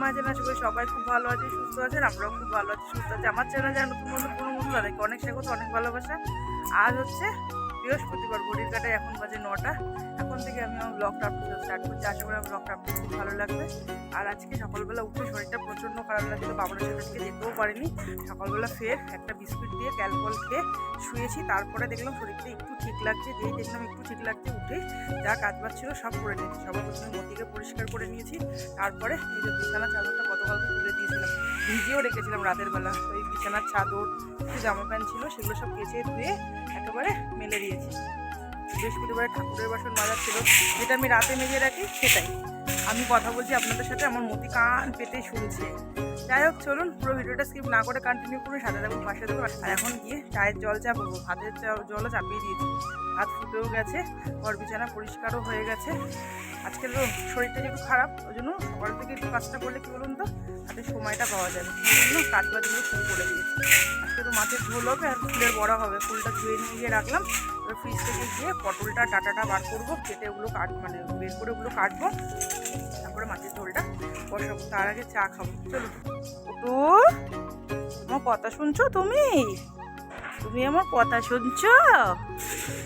My channel আশা করি সবাই খুব ভালো আছে, সুস্থ আছেন আমরাও খুব ভালো আছি, সুস্থ আছি। আমার চ্যানেল যারা নতুন নতুন কোনো বন্ধু তাদেরকে অনেক স্বাগত অনেক ভালোবাসা। আর হচ্ছে বৃহস্পতিবার, ঘড়ির কাটায় এখন বাজে নটা। এখন থেকে আমি আমার ব্লগটা স্টার্ট করছি। আশা করি আমার ব্লগটা খুব ভালো লাগবে। আর আজকে সকালবেলা উঠে শরীরটা প্রচণ্ড খারাপ লাগছিল বাবার সাথে আজকে যেতেও পারিনি। সকালবেলা ফের একটা বিস্কুট দিয়ে ক্যালকল খেয়ে শুয়েছি। তারপরে দেখলাম শরীরটা একটু ঠিক লাগছে, যেই দেখলাম একটু ঠিক লাগছে উঠে যা কাজ বাজ ছিল সব করে নিয়েছি। সবার প্রথমে মতিকে পরিষ্কার করে নিয়েছি। তারপরে এই যে বিছানা চাদরটা গতকালকে তুলে দিয়েছিলাম। ভিজিও রেখেছিলাম রাতের বেলা। এই বিছানার চাদর, জামা প্যান্ট ছিল, সেগুলো সব কেচে ধুয়ে একেবারে মেলে দিয়েছি। বৃহস্পতিবারে ঠাকুরের বাসন মাজা ছিল, যেটা আমি রাতে মেজে রাখি, সেটাই। আমি কথা বলছি আপনাদের সাথে, আমার মতি কান পেতে শুনছে। যাই হোক, চলুন, পুরো ভিডিওটা স্কিপ না করে কন্টিনিউ করুন সাথে থাকুন, পাশে থাকুন, আর এখন গিয়ে চায়ের জল চাপাবো। ভাতের জলও চাপিয়ে দিয়েছি। ভাত ফুটেও গেছে, ঘর বিছানা পরিষ্কারও হয়ে গেছে। আজকে তো শরীরটা যেহেতু খারাপ, ওই জন্য সকাল থেকে একটু কাজটা করলে কী বলুন তো, হাতে সময়টা পাওয়া যাবে। সেই জন্য কাজ বাজগুলো শুরু করে দিয়েছি। আজকে তো মাছের ঝোল হবে আর ফুলের বড়া হবে, ফুলটা ধুয়ে নিয়ে গিয়ে রাখলাম। ফ্রিজ থেকে গিয়ে পটলটা, ডাটাটা বার করব, কেটে ওগুলো কাট মানে বের করে ওগুলো কাটবো। তারপরে মাছের ঝোলটা বসাবো। তার আগে চা খাব। চলো। ওটু আমার কথা শুনছো তুমি? তুমি আমার কথা শুনছো?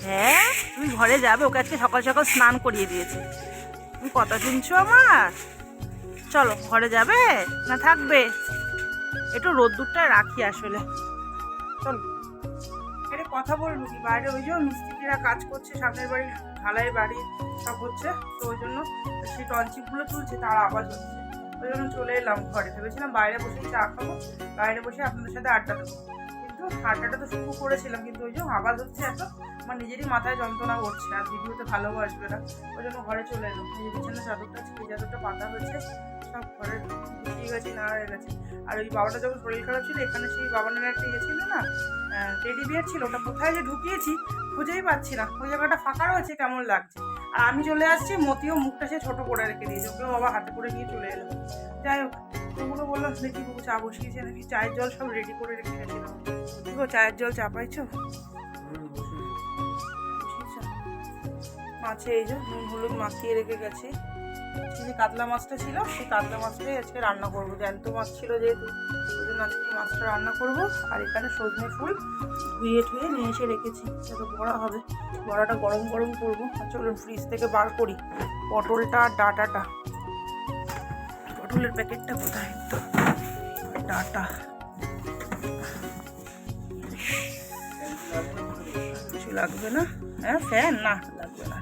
হ্যাঁ তুমি ঘরে যাবে, ওকে আজকে সকাল সকাল স্নান করিয়ে দিয়েছে। তুমি কথা শুনছো আমার? চলো, ঘরে যাবে? না থাকবে? একটু রোদ্দুরটা রাখি আসলে। চলো। কথা বলব কি? বাইরে ওই যে মিস্ত্রিরা কাজ করছে, সামনের বাড়ি ঢালাই বাড়ি সব হচ্ছে, তো ওই জন্য সেই টনচিপগুলো তুলছে, তার আওয়াজ হচ্ছে। ওই জন্য চলে এলাম ঘরে। ভেবেছিলাম বাইরে বসে চা খাব, বাইরে বসে আপনাদের সাথে আড্ডা দেবো। কিন্তু আড্ডাটা তো শুরু করেছিলাম, কিন্তু ওই যে আওয়াজ হচ্ছে এত আমার নিজেরই মাথায় যন্ত্রণা করছে আর ভিডিওতে ভালোও আসবে না। ওই জন্য ঘরে চলে এলো। এই বিছানা চাদরটা ছিঁড়ে চাদরটা পাতা হয়েছে, সব ঘরে ঠিক গেছে না হয়ে গেছে। আর ওই বাবাটা যখন শরীর খারাপ ছিল, এখানে সেই বাবানের একটা ইয়ে ছিল না টেডি বিয়ার ছিল, ওটা কোথায় যে ঢুকিয়েছি খুঁজেই পাচ্ছি না। ওই জায়গাটা ফাঁকা রয়েছে, কেমন লাগছে? আর আমি চলে আসছি, মতিও মুখটা সে ছোটো করে রেখে দিয়েছে। ওকেও বাবা হাতে করে নিয়ে চলে এলো। যাই হোক ওগুলো বললাম, দেখি বাবু চা বসিয়েছে নাকি চায়ের জল সব রেডি করে রেখে গেছিলাম চায়ের জল চা পাইছো? মাছে এই যে নুন হলুদ মাখিয়ে রেখে গেছি। যে কাতলা মাছটা ছিল, সেই কাতলা মাছটাই আজকে রান্না করব। জ্যান্ত মাছ ছিল যেহেতু, ওই জন্য আজকে মাছটা রান্না করব। আর এখানে সজনে ফুল ধুয়ে ধুয়ে নিয়ে এসে রেখেছি। যাতে বড়া হবে। বড়াটা গরম গরম করব। আর চলুন ফ্রিজ থেকে বার করি। পটলটা ডাটাটা। পটলের প্যাকেটটা কোথায়? তো ডাটা। কিছু লাগবে না? হ্যাঁ ফ্যান না, লাগবে না।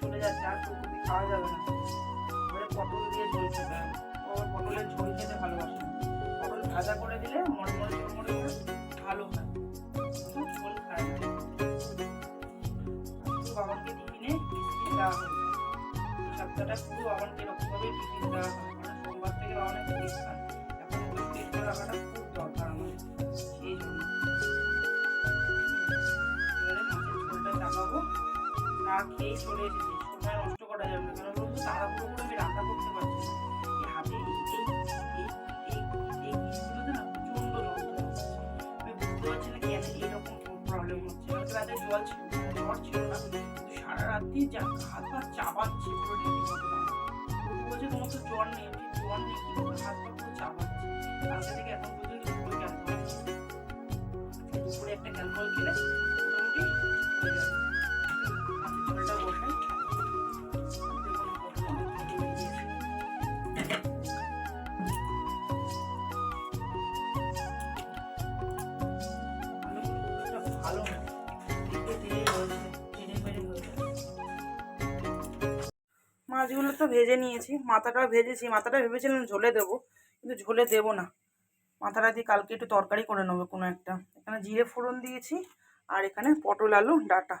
চলে যাচ্ছে, আর খাওয়া যাবে না পটল দিয়ে ঝোল খেতে পটলের ঝোল খেতে ভালোবাসে। পটল ভাজা করে দিলে মরমরে চলে এসেছি। সময় নষ্ট করা যাবে? কারণ বলতো তাড়াহুড়ো করে আমি রান্না করতে পারছি এই হাতে এই এই এই এই এই আমি বুঝতে পারছি না প্রবলেম হচ্ছে। হয়তো রাতে জল ছিল জ্বর ছিল যা হাত পা চাবাচ্ছে, পুরো তো জ্বর নেই জ্বর নেই হাত মাছগুলো তো ভেজে নিয়েছি মাথাটা ভেজেছি, মাথাটা ভেবেছিলাম ঝোলে দেবো, কিন্তু ঝোলে দেবো না। মাথাটা দিয়ে কালকে একটু তরকারি করে নেব কোনো একটা। এখানে জিরে ফোড়ন দিয়েছি, আর এখানে পটল আলু ডাটা।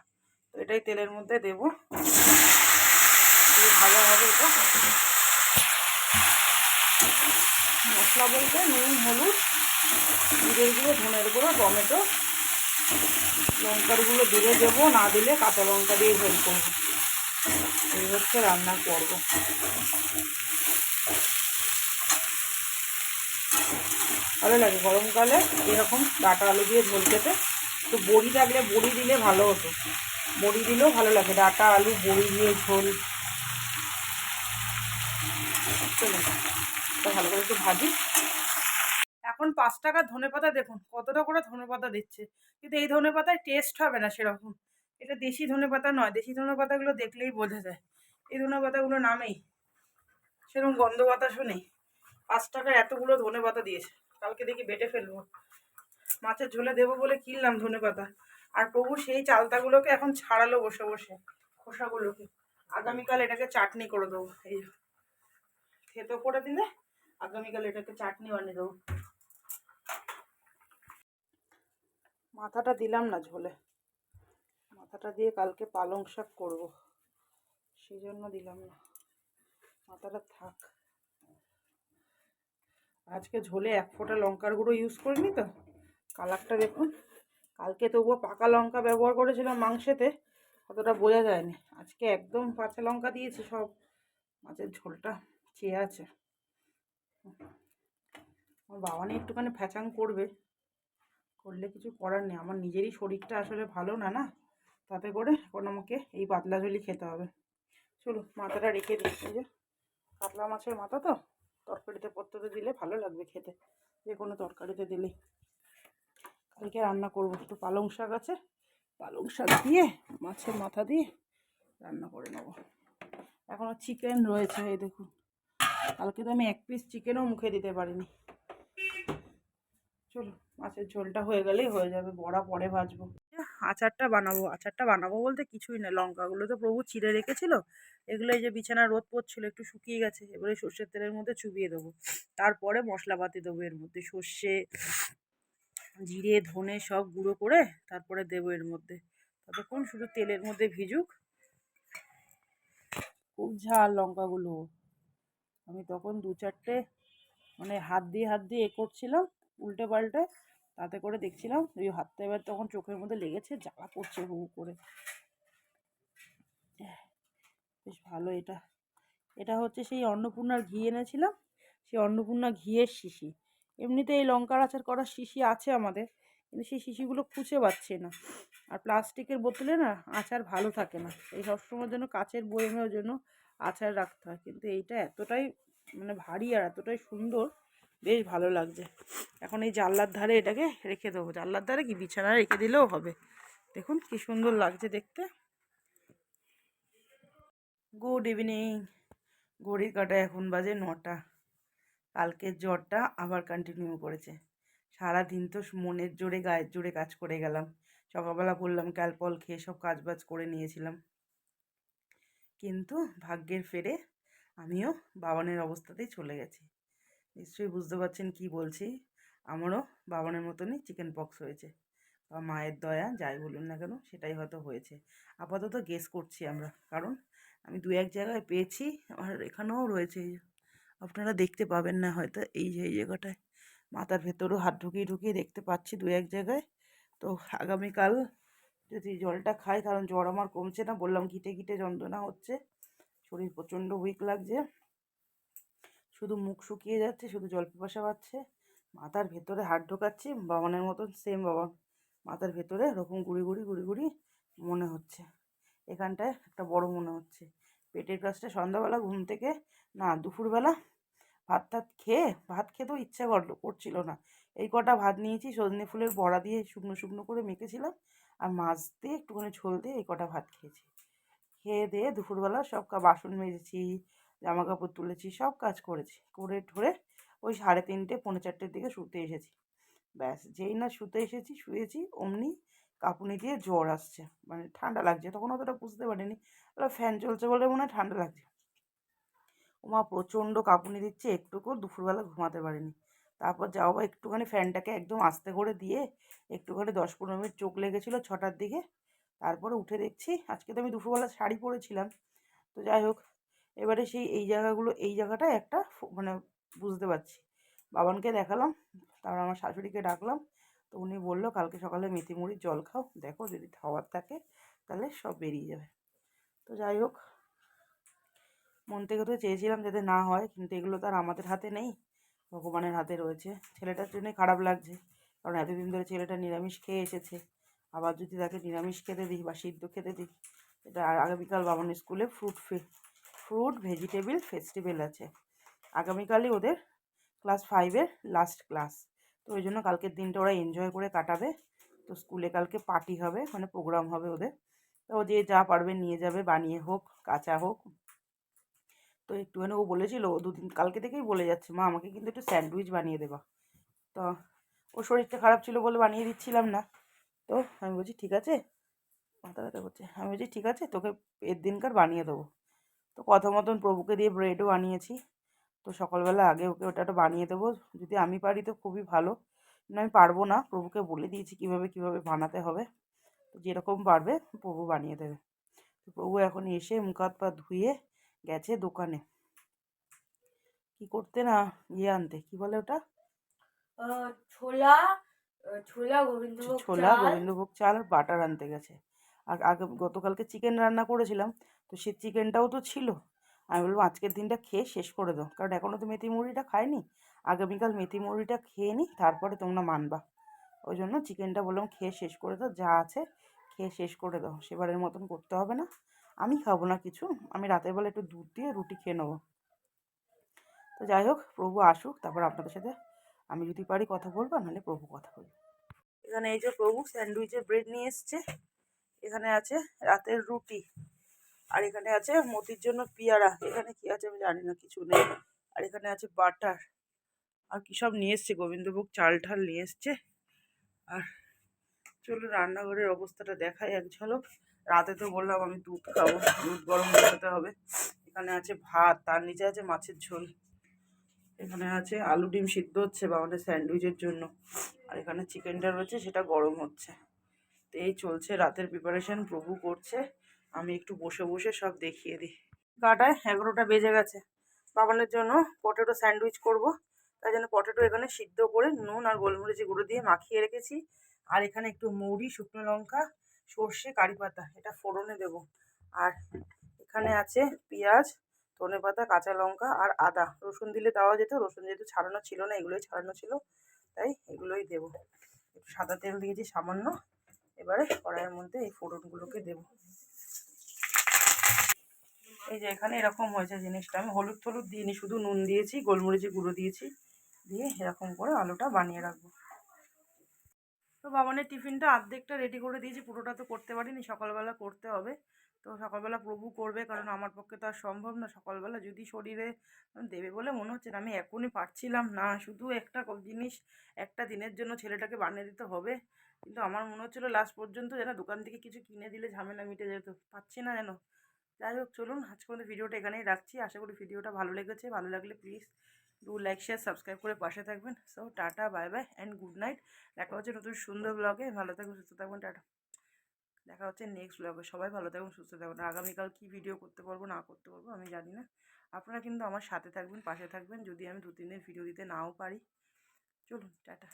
তো এটাই তেলের মধ্যে দেবো। দিয়ে ভালোভাবে এটা। মশলা বলতে নুন, হলুদ জিরের গুঁড়ো, ধনের গুঁড়ো, টমেটো। লঙ্কার গুঁড়ো দিলে দেবো, না দিলে কাঁচা লঙ্কা দিয়ে ঝোল করব। এই হচ্ছে রান্না করব। ভালো লাগে গরমকালে এরকম ডাটা আলু দিয়ে ঝোল খেতে। তো বড়ি থাকলে বড়ি দিলে ভালো হতো। বড়ি দিলেও ভালো লাগে, ডাটা আলু, বড়ি দিয়ে ঝোল। ভালো করে একটু ভাজি। এখন পাঁচ টাকার ধনে পাতা দেখুন, কতটা করে ধনে পাতা দিচ্ছে। কিন্তু এই ধনে পাতায় টেস্ট হবে না সেরকম। এটা দেশি ধনে পাতা নয়। দেশি ধনে পাতাগুলো দেখলেই বোঝা যায়। এই ধনে পাতাগুলো নামেই। সেরকম গন্ধ বাতাসও নেই। পাঁচ টাকার এতগুলো ধনে পাতা দিয়েছে। কালকে দেখি বেটে ফেলব। মাছের ঝোলে দেবো বলে কিনলাম ধনে পাতা। আর প্রভু সেই চালতাগুলোকে এখন ছাড়ালো বসে বসে। খোসাগুলোকে। আগামীকাল এটাকে চাটনি করে দেবো। এই থেতো করে দিলে আগামীকাল এটাকে চাটনি বানিয়ে দেবো। মাথাটা দিলাম না ঝোলে। মাথাটা দিয়ে কালকে পালং শাক করব। সেই জন্য দিলাম না। মাথাটা থাক। আজকে ঝোলে এক ফোঁটা লঙ্কার গুঁড়ো ইউজ করিনি তো। কালারটা দেখুন। কালকে তবুও পাকা লঙ্কা ব্যবহার করেছিলাম মাংসেতে, অতটা বোঝা যায়নি। আজকে একদম কাঁচা লঙ্কা দিয়েছি সব। মাছের ঝোলটা চেয়ে আছে। আমার বাবা নিয়ে একটুখানি ফ্যাচাং করবে। করলে কিছু করার নেই। আমার নিজেরই শরীরটা আসলে ভালো না না? তাতে করে এখন আমাকে এই পাতলা ঝোলই খেতে হবে। চলো, মাথাটা রেখে দিচ্ছি যে কাতলা মাছের মাথা তো, তরকারিতে পত্ততে দিলে ভালো লাগবে খেতে। যে কোনো তরকারিতে দিলেই। কালকে রান্না করব একটু পালং শাক আছে। পালং শাক দিয়ে, মাছের মাথা দিয়ে রান্না করে নেব। এখনও চিকেন রয়েছে, এই দেখুন। কালকে তো আমি এক পিস চিকেনও মুখে দিতে পারিনি। চলো, মাছের ঝোলটা হয়ে গেলেই হয়ে যাবে। বড়া পরে ভাজবো। আচারটা বানাবো আচারটা বানাবো বলতে কিছুই না। লঙ্কাগুলো তো প্রভু চিড়ে রেখেছিল, এগুলো এই যে বিছানা রোদ পড়ছিল, একটু শুকিয়ে গেছে, এবারে সর্ষের তেলের মধ্যে চুবিয়ে দেবো। তারপরে মশলাপাতি দেবো এর মধ্যে, সর্ষে, জিরে, ধনে সব গুঁড়ো করে তারপরে দেবো এর মধ্যে। ততক্ষণ শুধু তেলের মধ্যে ভিজুক। খুব ঝাল লঙ্কাগুলো। আমি তখন দু চারটে মানে হাত দিয়ে হাত দিয়ে এ করছিলাম উল্টে পাল্টে তাতে করে দেখছিলাম ওই হাতটা এবার তখন চোখের মধ্যে লেগেছে জ্বালা হু হু করে। বেশ ভালো এটা। এটা হচ্ছে সেই অন্নপূর্ণার ঘি এনেছিলাম, সেই অন্নপূর্ণা ঘিয়ের শিশি। এমনিতে এই লঙ্কার আচার করার শিশি আছে আমাদের, কিন্তু সেই শিশিগুলো খুঁজে পাচ্ছে না। আর প্লাস্টিকের বোতলে না আচার ভালো থাকে না। এই সবসময়ের জন্য কাচের বয়মের জন্য আচার রাখতে হয়। কিন্তু এইটা এতটাই মানে ভারী আর এতটাই সুন্দর, বেশ ভালো লাগছে। এখন এই জানলার ধারে এটাকে রেখে দেবো। জানলার ধারে কি বিছানা রেখে দিলেও হবে? দেখুন কি সুন্দর লাগছে দেখতে। গুড ইভিনিং ঘড়ির কাটা এখন বাজে নটা। কালকের জ্বরটা আবার কন্টিনিউ করেছে। সারা দিন তো মনের জোরে, গায়ের জোরে কাজ করে গেলাম। সকালবেলা করলাম ক্যালপল খেয়ে সব কাজ বাজ করে নিয়েছিলাম। কিন্তু ভাগ্যের ফেরে আমিও বাবানের অবস্থাতেই চলে গেছি। নিশ্চয়ই বুঝতে পারছেন কি বলছি। আমারও বাবানের মতনই চিকেন পক্স হয়েছে। বা মায়ের দয়া, যাই বলুন না কেন, সেটাই হয়তো হয়েছে। আপাতত গেস করছি আমরা, কারণ আমি দু এক জায়গায় পেয়েছি, আর এখানেও রয়েছে। আপনারা দেখতে পাবেন না হয়তো এই যে, এই জায়গাটায়। মাথার ভেতরেও হাত ঢুকিয়ে ঢুকিয়ে দেখতে পাচ্ছি দু এক জায়গায়। তো আগামীকাল যদি জলটা খাই, কারণ জ্বর আমার কমছে না, বললাম ঘিটে ঘিটে যন্ত্রণা হচ্ছে। শরীর প্রচণ্ড উইক লাগছে। শুধু মুখ শুকিয়ে যাচ্ছে, শুধু জল পিপাসা পাচ্ছে। মাথার ভেতরে হাত ঢোকাচ্ছি বাবানের মতন সেম বাবা। মাথার ভেতরে এরকম গুড়ি গুড়ি গুড়ি গুড়ি মনে হচ্ছে। এখানটায় একটা বড় মনে হচ্ছে। পেটের কাছটা সন্ধ্যাবেলা ঘুম থেকে, না, দুপুরবেলা ভাত টাত খেয়ে, ভাত খেতেও ইচ্ছা করল, করছিল না। এই কটা ভাত নিয়েছি, সজনে ফুলের বড়া দিয়ে শুকনো শুকনো করে মেখেছিলাম, আর মাছ দিয়ে একটুখানি ঝোল দিয়ে এই কটা ভাত খেয়েছি। খেয়ে দিয়ে দুপুরবেলা সব বাসন মেজেছি জামা কাপড় তুলেছি, সব কাজ করেছি। করে ঠরে ওই সাড়ে তিনটে, পৌনে চারটের দিকে শুতে এসেছি। ব্যাস, যেই না শুতে এসেছি, শুয়েছি, অমনি কাঁপুনি দিয়ে জ্বর আসছে। মানে ঠান্ডা লাগছে, তখন অতটা বুঝতে পারিনি। ফ্যান চলছে বলে মনে হয় ঠান্ডা লাগছে। ওমা প্রচণ্ড কাঁপুনি দিচ্ছে, একটুকু দুপুরবেলা ঘুমাতে পারিনি। তারপর যাও বা একটুখানি ফ্যানটাকে একদম আস্তে করে দিয়ে একটুখানি দশ পনেরো মিনিট চোখ লেগেছিলো ছটার দিকে। তারপরে উঠে দেখছি, আজকে তো আমি দুপুরবেলা শাড়ি পরেছিলাম। তো যাই হোক, এবারে সেই এই জায়গাগুলো, এই জায়গাটায় একটা মানে বুঝতে পারছি। বাবানকে দেখালাম, তারপর আমার শাশুড়িকে ডাকলাম, তো উনি বলল, কালকে সকালে মেথি মুড়ির জল খাও, দেখো যদি খাওয়ার থাকে, তাহলে সব বেরিয়ে যাবে। তো যাই হোক, মন থেকে তো চেয়েছিলাম যাতে না হয়, কিন্তু এগুলো তো আর আমাদের হাতে নেই, ভগবানের হাতে রয়েছে। ছেলেটার জন্যই খারাপ লাগছে, কারণ এতদিন ধরে ছেলেটা নিরামিষ খেয়ে এসেছে। আবার যদি তাকে নিরামিষ খেতে দিই বা সিদ্ধ খেতে দিই, এটা আগামীকাল বাবানের স্কুলে ফ্রুট ফ্রুট, ভেজিটেবিল, ফেস্টিভ্যাল আছে। আগামীকালই ওদের ক্লাস ফাইভের লাস্ট ক্লাস তো ওই জন্য কালকের দিনটা ওরা এনজয় করে কাটাবে। তো স্কুলে কালকে পার্টি হবে মানে প্রোগ্রাম হবে ওদের। তো ও যে যা পারবে নিয়ে যাবে, বানিয়ে হোক, কাঁচা হোক। তো একটুখানি ও বলেছিল, ও দুদিন, কালকে থেকেই বলে যাচ্ছে, মা, আমাকে কিন্তু একটু স্যান্ডউইচ বানিয়ে দেবা। তো ওর শরীরটা খারাপ ছিল বলে বানিয়ে দিচ্ছিলাম না। তো আমি বলছি, ঠিক আছে। মাথা ব্যথা করছে। আমি বলছি, ঠিক আছে, তোকে এর দিনকার বানিয়ে দেবো। তো কথা মতন প্রভুকে দিয়ে ব্রেডও বানিয়েছি। তো সকালবেলা আগে ওকে ওটা একটা বানিয়ে দেবো। যদি আমি পারি তো খুবই ভালো। আমি পারব না। প্রভুকে বলে দিয়েছি কীভাবে কীভাবে বানাতে হবে। তো যেরকম পারবে প্রভু বানিয়ে দেবে। তো প্রভু এখন এসে মুখ হাত পা ধুয়ে গেছে দোকানে। কি করতে না ইয়ে আনতে? কি বলে ওটা? ছোলা ছোলা গোবিন্দভোগ ছোলা গোবিন্দভোগ চাল আর বাটার আনতে গেছে। আর আগে গতকালকে চিকেন রান্না করেছিলাম। তো সে চিকেনটাও তো ছিল। আমি বললাম আজকের দিনটা খেয়ে শেষ করে দাও। কারণ এখনও তো মেথি মুড়িটা খাইনি। আগামীকাল মেথি মুড়িটা খেয়ে নিই তারপরে তোমরা মানবা। ওই জন্য চিকেনটা বললাম খেয়ে শেষ করে দাও, যা আছে খেয়ে শেষ করে দাও। সেবারের মতন করতে হবে না। আমি খাব না কিছু। আমি রাতের বেলা একটু দুধ দিয়ে রুটি খেয়ে নেব। তো যাই হোক, প্রভু আসুক, তারপর আপনাদের সাথে আমি যদি পারি কথা বলব, নাহলে প্রভু কথা বলব। এখানে এই যে প্রভু স্যান্ডউইচের ব্রেড নিয়ে এসছে। এখানে আছে রাতের রুটি। আর এখানে আছে মতির জন্য পিয়ারা। এখানে কি আছে আমি জানি না, কিছু নেই। আর এখানে আছে বাটার। আর কী সব নিয়ে এসছে, গোবিন্দভোগ চাল ঠাল নিয়ে এসছে। আর চলো রান্নাঘরের অবস্থাটা দেখাই এক ঝলক। রাতে তো বললাম আমি দুধ খাব, দুধ গরম বসাতে হবে। এখানে আছে ভাত, তার নিচে আছে মাছের ঝোল। এখানে আছে আলু ডিম সিদ্ধ হচ্ছে বা আমাদের স্যান্ডউইচের জন্য। আর এখানে চিকেনটা রয়েছে, সেটা গরম হচ্ছে। তো এই চলছে রাতের প্রিপারেশন প্রভু করছে। আমি একটু বসে বসে সব দেখিয়ে দিই। গাটায় এগারোটা বেজে গেছে। বাবানের জন্য পটেটো স্যান্ডউইচ করব। তাই জন্য পটেটো এখানে সিদ্ধ করে নুন আর গোলমরিচি গুঁড়ো দিয়ে মাখিয়ে রেখেছি। আর এখানে একটু মৌরি শুকনো লঙ্কা, সর্ষে, কারি পাতা, এটা ফোড়নে দেব। আর এখানে আছে পেঁয়াজ, ধনে পাতা, কাঁচা লঙ্কা আর আদা। রসুন দিলে দেওয়া যেত, রসুন যেহেতু ছাড়ানো ছিল না, এগুলোই ছাড়ানো ছিল, তাই এগুলোই দেবো। সাদা তেল দিয়েছি সামান্য। এবারে কড়াইয়ের মধ্যে এই ফোড়নগুলোকে দেবো। এই যে এখানে এরকম হয়েছে জিনিসটা। আমি হলুদ টলুদ দিইনি, শুধু নুন দিয়েছি গোলমরিচি গুঁড়ো দিয়েছি, দিয়ে এরকম করে আলুটা বানিয়ে রাখব। তো বাবানের টিফিনটা অর্ধেকটা রেডি করে দিয়েছি, পুরোটা তো করতে পারিনি, সকালবেলা করতে হবে। তো সকালবেলা প্রভু করবে, কারণ আমার পক্ষে তো আর সম্ভব না। সকালবেলা যদি শরীরে দেবে বলে মনে হচ্ছে না, আমি এখনই পারছিলাম না। শুধু একটা জিনিস, একটা দিনের জন্য ছেলেটাকে বানিয়ে দিতে হবে। কিন্তু আমার মনে হচ্ছিল লাস্ট পর্যন্ত যেন দোকান থেকে কিছু কিনে দিলে ঝামেলা মিটে যেত। পাচ্ছি না যেন। যাই হোক, চলুন আজকে আমাদের ভিডিওটা এখানেই রাখছি। আশা করি ভিডিওটা ভালো লেগেছে। ভালো লাগলে please do like share subscribe করে পাশে থাকবেন। So tata bye bye and good night দেখা হচ্ছে নতুন সুন্দর ব্লগে ভালো থাকবেন সুস্থ থাকবেন টাটা। দেখা হচ্ছে নেক্সট ব্লগে সবাই ভালো থাকবেন সুস্থ থাকবেন আগামীকাল কী ভিডিও করতে পারব, না করতে পারব, আমি জানি না। আপনারা কিন্তু আমার সাথে থাকবেন, পাশে থাকবেন। যদি আমি দু তিন দিন ভিডিও দিতে নাও পারি। চলুন, টাটা।